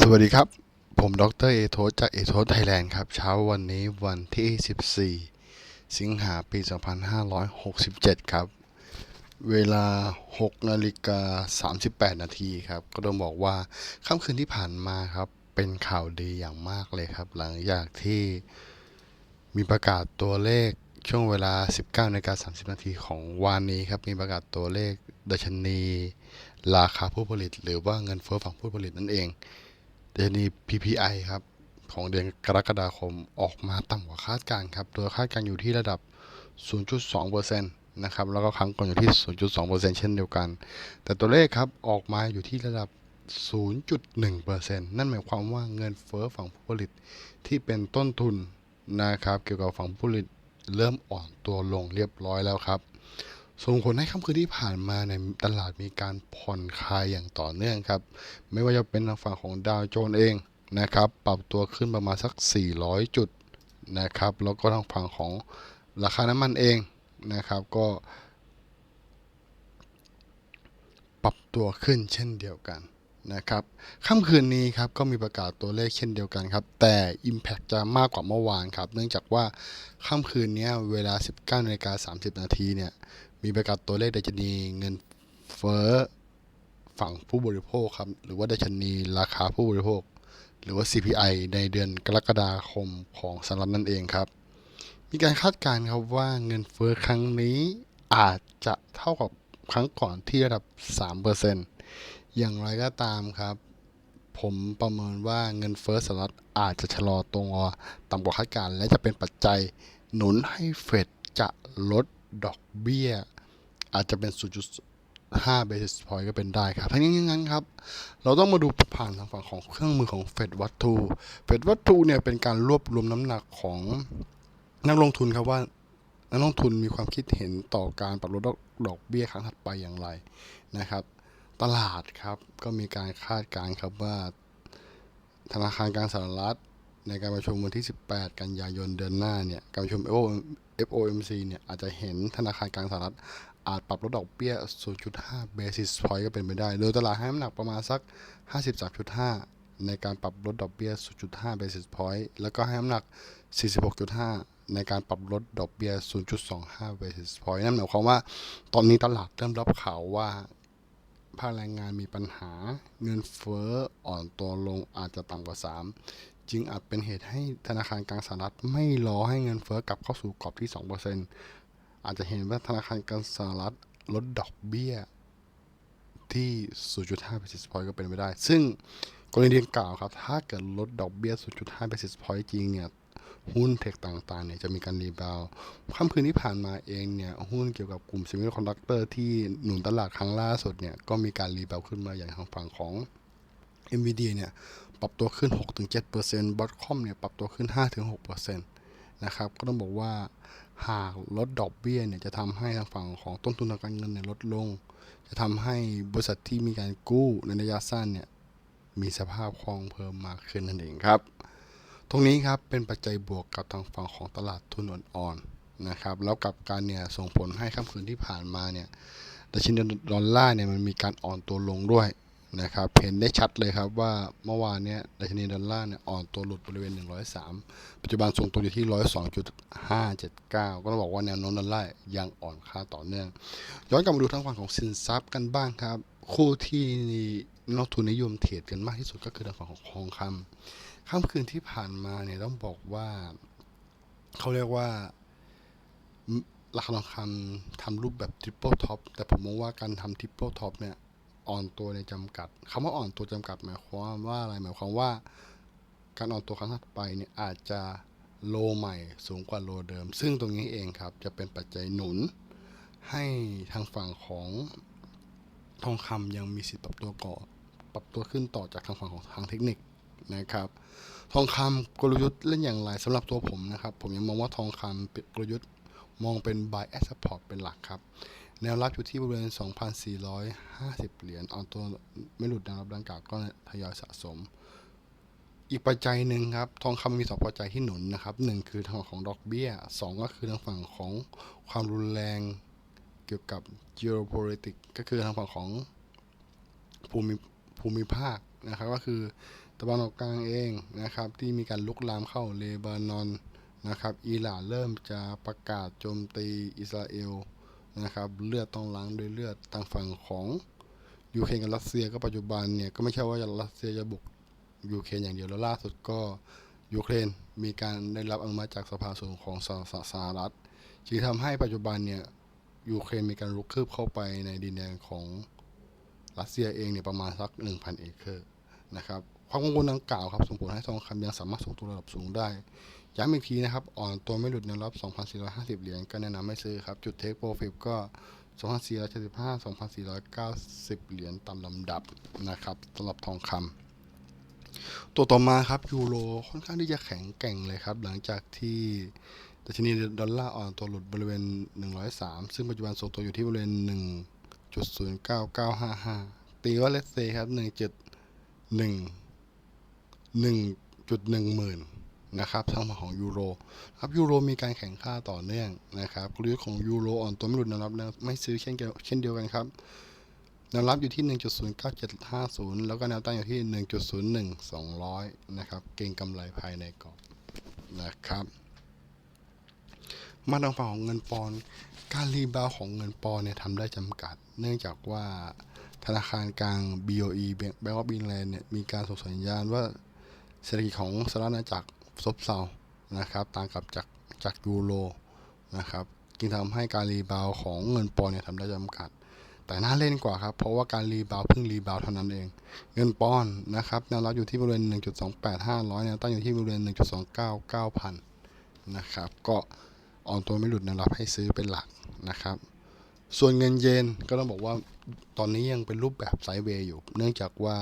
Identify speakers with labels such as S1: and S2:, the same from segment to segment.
S1: สวัสดีครับ ผมดรเอโทสจากเอโทสไทยแลนด์ครับ เช้าวันนี้วันที่ 14 สิงหาปี 2567 ครับ เวลา 6 นาฬิกา 38 นาทีครับ ก็ต้องบอกว่าค่ำคืนที่ผ่านมาครับ เป็นข่าวดีอย่างมากเลยครับ หลังจากที่มีประกาศตัวเลขช่วงเวลา 19นาฬิกา30 นาทีของวานนี้ครับ มีประกาศตัวเลขดัชนี ราคาผู้ผลิต หรือว่าเงินเฟ้อฝั่งผู้ผลิตนั่นเอง เดือนนี้ PPI ครับของเดือนกรกฎาคมออกมาต่ำกว่าคาดการณ์ครับ โดยคาดการณ์อยู่ที่ระดับ 0.2%นะครับ แล้วก็ครั้งก่อนอยู่ที่ 0.2%เช่นเดียวกัน แต่ตัวเลขครับออกมาอยู่ที่ระดับ 0.1%นั่นหมายความว่าเงินเฟ้อฝั่งผู้ผลิตที่เป็นต้นทุนนะครับ เกี่ยวกับฝั่งผู้ผลิตเริ่มอ่อนตัวลงเรียบร้อยแล้วครับ ส่งผลให้ค่ำคืนที่ผ่านมาในตลาดมีการผ่อนคลายอย่างต่อเนื่องครับ ไม่ว่าจะเป็นทางฝั่งของดาวโจนส์เองนะครับ ปรับตัวขึ้นประมาณสัก 400 จุดนะครับ แล้วก็ทางฝั่งของราคาน้ำมันเองนะครับ ก็ปรับตัวขึ้นเช่นเดียวกันนะครับค่ำคืนนี้ครับก็มีประกาศตัวเลขเช่นเดียวกันครับ แต่ Impact จะมากกว่าเมื่อวานครับ เนื่องจากว่าค่ำคืนนี้เวลา 19นาฬิกา30 นาทีเนี่ย มีประกาศตัวเลขดัชนีเงินเฟ้อฝั่งผู้บริโภคครับ หรือว่าดัชนีราคาผู้บริโภค หรือว่า CPI ในเดือนกรกฎาคมของสหรัฐนั่นเองครับ มีการคาดการณ์ครับว่าเงินเฟ้อครั้งนี้อาจจะเท่ากับครั้งก่อนที่ระดับ 3%อย่างไรก็ตามครับ ผมประเมินว่าเงินเฟ้อสหรัฐอาจจะชะลอตัวต่ำกว่าคาดการณ์และจะเป็นปัจจัยหนุนให้เฟดจะลดดอกเบี้ย อาจจะเป็น 0.5 basis point ก็เป็นได้ครับ ทั้งนี้ทั้งนั้นครับ เราต้องมาดูผ่านทางฝั่งของเครื่องมือของเฟดวัตถุเฟดวัตถุเนี่ยเป็นการรวบรวมน้ำหนักของนักลงทุนครับว่านักลงทุนมีความคิดเห็นต่อการปรับลดดอกเบี้ยครั้งถัดไปอย่างไรนะครับ ตลาดครับก็มีการคาดการณ์ครับว่า ธนาคารกลางสหรัฐ ในการประชุมวันที่ 18 กันยายนเดือนหน้าเนี่ยการประชุม FOMC เนี่ยอาจจะเห็นธนาคารกลางสหรัฐ อาจปรับลดดอกเบี้ย 0.5 basis point ก็เป็นไปได้ โดยตลาดให้น้ำหนักประมาณสัก 53.5 ในการปรับลดดอกเบี้ย 0.5 basis point แล้วก็ให้น้ำหนัก 46.5 ในการปรับลดดอกเบี้ย 0.25 basis point นั่นหมายความว่า ตอนนี้ตลาดเริ่มรับข่าวว่าภาคแรงงานมีปัญหา เงินเฟ้ออ่อนตัวลงอาจจะต่ำกว่า 3 จึงอาจเป็นเหตุให้ธนาคารกลางสหรัฐไม่รอให้เงินเฟ้อกลับเข้าสู่กรอบที่ 2% อาจจะเห็นว่าธนาคารกลางสหรัฐลดดอกเบี้ยที่ 0.5 basis point ก็เป็นไปได้ ซึ่งกรณีดังกล่าวครับ ถ้าเกิดลดดอกเบี้ย 0.5 basis point จริงเนี่ย หุ้นเทคต่างๆ เนี่ยจะมีการรีบาวค่ำคืนที่ผ่านมาเองเนี่ย หุ้นเกี่ยวกับกลุ่ม Semiconductor ที่หนุนตลาดครั้งล่าสุดเนี่ย ก็มีการรีบาวขึ้นมาอย่างทางฝั่งของ NVIDIA เนี่ย ปรับตัวขึ้น 6-7% Botcom เนี่ย ปรับตัวขึ้น 5-6%นะครับ ก็ต้องบอกว่า หากลดดอกเบี้ยเนี่ยจะทำให้ทางฝั่งของต้นทุนทางการเงินเนี่ยลดลง จะทำให้บริษัทที่มีการกู้ในระยะสั้นเนี่ยมีสภาพคล่องเพิ่มมากขึ้นนั่นเองครับ ตรงนี้ครับเป็นปัจจัยบวกกับทางฝั่งของตลาดทุนอ่อนๆนะครับ แล้วกับการเนี่ยส่งผลให้ค่ำคืนที่ผ่านมาเนี่ยดัชนีดอลลาร์เนี่ยมันมีการอ่อนตัวลงด้วย นะครับเห็นได้ชัดเลยครับว่าเมื่อวานเนี่ยดัชนีดอลลาร์เนี่ยอ่อนตัวหลุดบริเวณ 103 ปัจจุบันทรงตัวอยู่ที่ 102.579 ก็ต้องบอกว่าแนวโน้มดอลลาร์ยังอ่อนค่าต่อเนื่อง ย้อนกลับมาดูทางฝั่งของสินทรัพย์กันบ้างครับ คู่ที่นักทุนนิยมเทรดกันมากที่สุดก็คือทางฝั่งของทองคำค่ำคืนที่ผ่านมาเนี่ยต้องบอกว่าเขาเรียกว่าราคาทองคำทำรูปแบบ triple top แต่ผมมองว่าการทำ triple top เนี่ย อ่อนตัวในจำกัดคำว่าอ่อนตัวจำกัด หมายความว่าอะไรหมายความว่า การอ่อนตัวครั้งถัดไปเนี่ยอาจจะโลใหม่สูงกว่าโลเดิม ซึ่งตรงนี้เองครับ จะเป็นปัจจัยหนุน ให้ทางฝั่งของทองคำยังมีสิทธิ์ปรับตัวก่อปรับตัวขึ้นต่อจากทางฝั่งของทางเทคนิคนะครับ ทองคำกลยุทธ์เล่นอย่างไรสำหรับตัวผมนะครับ ผมยังมองว่าทองคำเป็นกลยุทธ์มองเป็น buy as support เป็นหลักครับ แนวรับอยู่ที่บริเวณ 2,450 เหรียญออนตัวไม่หลุดแนวรับดังกล่าวก็ทยอยสะสม อีกปัจจัยหนึ่งครับ ทองคำมีสองปัจจัยที่หนุนนะครับหนึ่งคือทางฝั่งของดอกเบี้ยสองก็คือทางฝั่งของความรุนแรงเกี่ยวกับ geopolitics ก็คือทางฝั่งของภูมิภูมิภาคนะครับ ก็คือตะวันออกกลางเองนะครับ ที่มีการลุกลามเข้าเลบานอนนะครับอิหร่านเริ่มจะประกาศโจมตีอิสราเอล นะครับเลือดต้องล้างด้วยเลือดทางฝั่งของยูเครนกับรัสเซียก็ปัจจุบันเนี่ยก็ไม่ใช่ว่ารัสเซียจะบุกยูเครนอย่างเดียวแล้วล่าสุดก็ยูเครนมีการได้รับอนุมัติจากสภาสูงของสหสหรัฐจึงทำให้ปัจจุบันเนี่ยยูเครนมีการรุกคืบเข้าไปในดินแดนของรัสเซียเองเนี่ยประมาณสัก1,000เอเคอร์นะครับ ความกังวลดังกล่าวครับส่งผลให้ทองคำยังสามารถส่งตัวระดับสูงได้ ย้ำอีกทีนะครับ อ่อนตัวไม่หลุดแนวรับ2,450 เหรียญก็แนะนำให้ซื้อครับ จุดเทคโปรฟิบก็ 2,475 2,490 เหรียญตามลำดับนะครับสำหรับทองคำตัวต่อมาครับยูโรค่อนข้างที่จะแข็งแกร่งเลยครับ หลังจากที่ดัชนีดอลลาร์อ่อนตัวหลุดบริเวณ 103 ซึ่งปัจจุบันทรงตัวอยู่ที่บริเวณ 1.09955 ตีว่าเลสเซครับ 1.1 1.1 หมื่นนะครับทางฝั่งของยูโรครับยูโรมีการแข่งค่าต่อเนื่องนะครับกลยุทธ์ของยูโรอ่อนตัวไม่หลุดแนวรับแล้วไม่ซื้อเช่นเดียวเช่นเดียวกันครับแนวรับอยู่ที่ 1.09750 แล้วก็แนวต้านอยู่ที่ 1.01200 นะครับ เก็งกำไรภายในกรอบนะครับ มาทางฝั่งของเงินปอนด์การรีบาวของเงินปอนด์เนี่ยทำได้จำกัด เนื่องจากว่าธนาคารกลาง BOE Bank of England เนี่ยมีการส่งสัญญาณว่า เศรษฐกิจของสหรัฐอาณาจักรซบเซานะครับต่างกับจากจากยูโรนะครับจึงทำให้การรีบาวของเงินปอนด์เนี่ยทำได้จำกัด แต่น่าเล่นกว่าครับ เพราะว่าการรีบาวเพิ่งรีบาวเท่านั้นเอง เงินปอนด์นะครับแนวรับอยู่ที่บริเวณ 1.28500แนวต้านอยู่ที่บริเวณ 1.299,000นะครับก็อ่อนตัวไม่หลุดแนวรับให้ซื้อเป็นหลักนะครับ ส่วนเงินเยนก็ต้องบอกว่าตอนนี้ยังเป็นรูปแบบไซด์เวย์อยู่ เนื่องจากว่า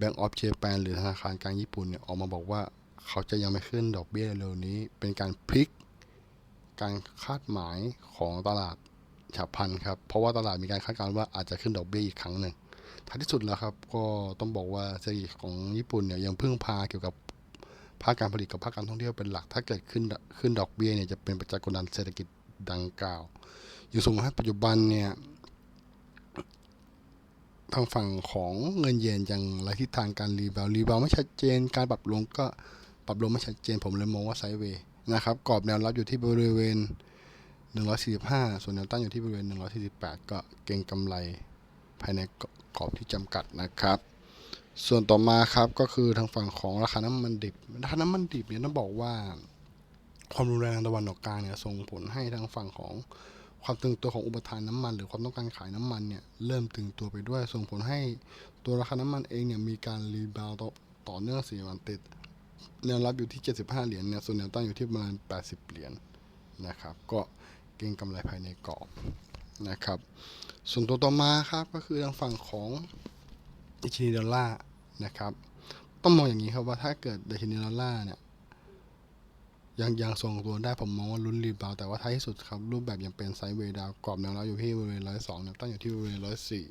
S1: Bank of Japan หรือธนาคารกลางญี่ปุ่นเนี่ยออกมาบอกว่าเขาจะยังไม่ขึ้นดอกเบี้ยเร็วนี้ เป็นการพลิกการคาดหมายของตลาดฉับพลันครับ เพราะว่าตลาดมีการคาดการณ์ว่าอาจจะขึ้นดอกเบี้ยอีกครั้งหนึ่งท้ายที่สุดแล้วครับ ก็ต้องบอกว่าเศรษฐกิจของญี่ปุ่นเนี่ยยังพึ่งพาเกี่ยวกับภาคการผลิตกับภาคการท่องเที่ยวเป็นหลัก ถ้าเกิดขึ้นขึ้นดอกเบี้ยเนี่ยจะเป็นปัจจัยกดดันเศรษฐกิจดังกล่าว อยู่สูงให้ปัจจุบันเนี่ย ทางฝั่งของเงินเยนยังไรทิศทางการรีบาวรีบาวไม่ชัดเจน การปรับลงก็ปรับลงไม่ชัดเจน ผมเลยมองว่าไซด์เวย์นะครับกรอบแนวรับอยู่ที่บริเวณ 145 ส่วนแนวต้านอยู่ที่บริเวณ 148 ก็เก็งกำไรภายในกรอบที่จำกัดนะครับ ส่วนต่อมาครับก็คือทางฝั่งของราคาน้ำมันดิบราคาน้ำมันดิบเนี่ยต้องบอกว่า ความรุนแรงตะวันออกกลางเนี่ยส่งผลให้ทางฝั่งของ ความตึงตัวของอุปทานน้ำมัน หรือความต้องการขายน้ำมันเนี่ยเริ่มตึงตัวไปด้วย ส่งผลให้ตัวราคาน้ำมันเองเนี่ยมีการรีบาวต่อต่อเนื่องสี่วันติดแนวรับอยู่ที่ 75 เหรียญเนี่ยส่วนแนวต้านอยู่ที่ประมาณ 80 เหรียญนะครับ ก็เก็งกำไรภายในกรอบนะครับ ส่วนตัวต่อมาครับก็คือทางฝั่งของดัชนีดอลลาร์นะครับ ต้องมองอย่างนี้ครับว่าถ้าเกิดดัชนีดอลลาร์เนี่ย ยังยังทรงตัวได้ผมมองว่าลุ้นรีบาวแต่ว่าท้ายที่สุดครับ รูปแบบยังเป็นไซด์เวดาวกรอบแนวรับอยู่ที่บริเวณร้อยสองแนวตั้งอยู่ที่บริเวณร้อยสี่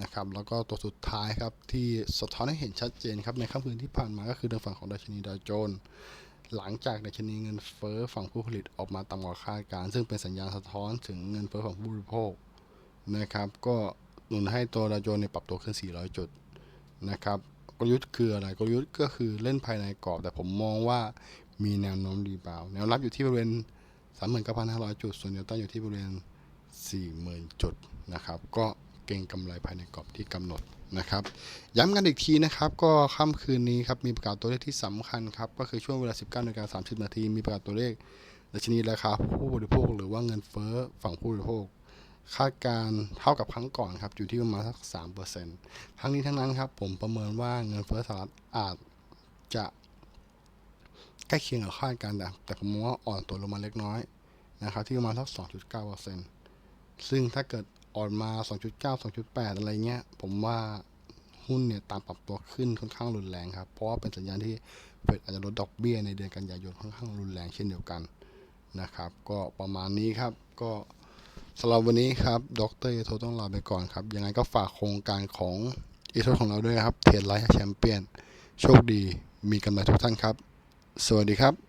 S1: นะครับแล้วก็ตัวสุดท้ายครับ ที่สะท้อนให้เห็นชัดเจนครับ ในค่ำคืนที่ผ่านมาก็คือทางฝั่งของดัชนีดาวโจนส์หลังจากดัชนีเงินเฟ้อฝั่งผู้ผลิตออกมาต่ำกว่าคาดการ ซึ่งเป็นสัญญาณสะท้อนถึงเงินเฟ้อของผู้บริโภคนะครับก็หนุนให้ตัวดาวโจนส์เนี่ยปรับตัวขึ้น 400 จุดนะครับกลยุทธ์คืออะไรกลยุทธ์ก็คือเล่นภายในกรอบ แต่ผมมองว่า มีแนวโน้มรีบาว แนวรับอยู่ที่บริเวณ 39,500 จุด ส่วนแนวต้านอยู่ที่บริเวณ 40,000 จุดนะครับ ก็เก่งกำไรภายในกรอบที่กำหนดนะครับ ย้ำกันอีกทีนะครับ ก็ค่ำคืนนี้ครับ มีประกาศตัวเลขที่สำคัญครับ ก็คือช่วงเวลา 19นาฬิกา30 นาที มีประกาศตัวเลขดัชนีราคาผู้บริโภค หรือว่าเงินเฟ้อฝั่งผู้บริโภคคาดการเท่ากับครั้งก่อนครับ อยู่ที่ประมาณสัก3%ทั้งนี้ทั้งนั้นครับ ผมประเมินว่าเงินเฟ้อสหรัฐอาจจะ ใกล้เคียงกับคาดการณ์แต่แต่ผมมองว่าอ่อนตัวลงมาเล็กน้อยนะครับที่ประมาณสัก 2.9%ซึ่งถ้าเกิดอ่อนมา 2.9 2.8 อะไรเงี้ย ผมว่าหุ้นเนี่ยตามปรับตัวขึ้นค่อนข้างรุนแรงครับ เพราะว่าเป็นสัญญาณที่เฟดอาจจะลดดอกเบี้ยในเดือนกันยายนค่อนข้างรุนแรงเช่นเดียวกันนะครับ ก็ประมาณนี้ครับ ก็สำหรับวันนี้ครับ ดรเอโทต้องลาไปก่อนครับ ยังไงก็ฝากโครงการของเอโทของเราด้วยครับ เทรดไลท์แชมเปี้ยน โชคดี มีกำไรทุกท่านครับ สวัสดีครับ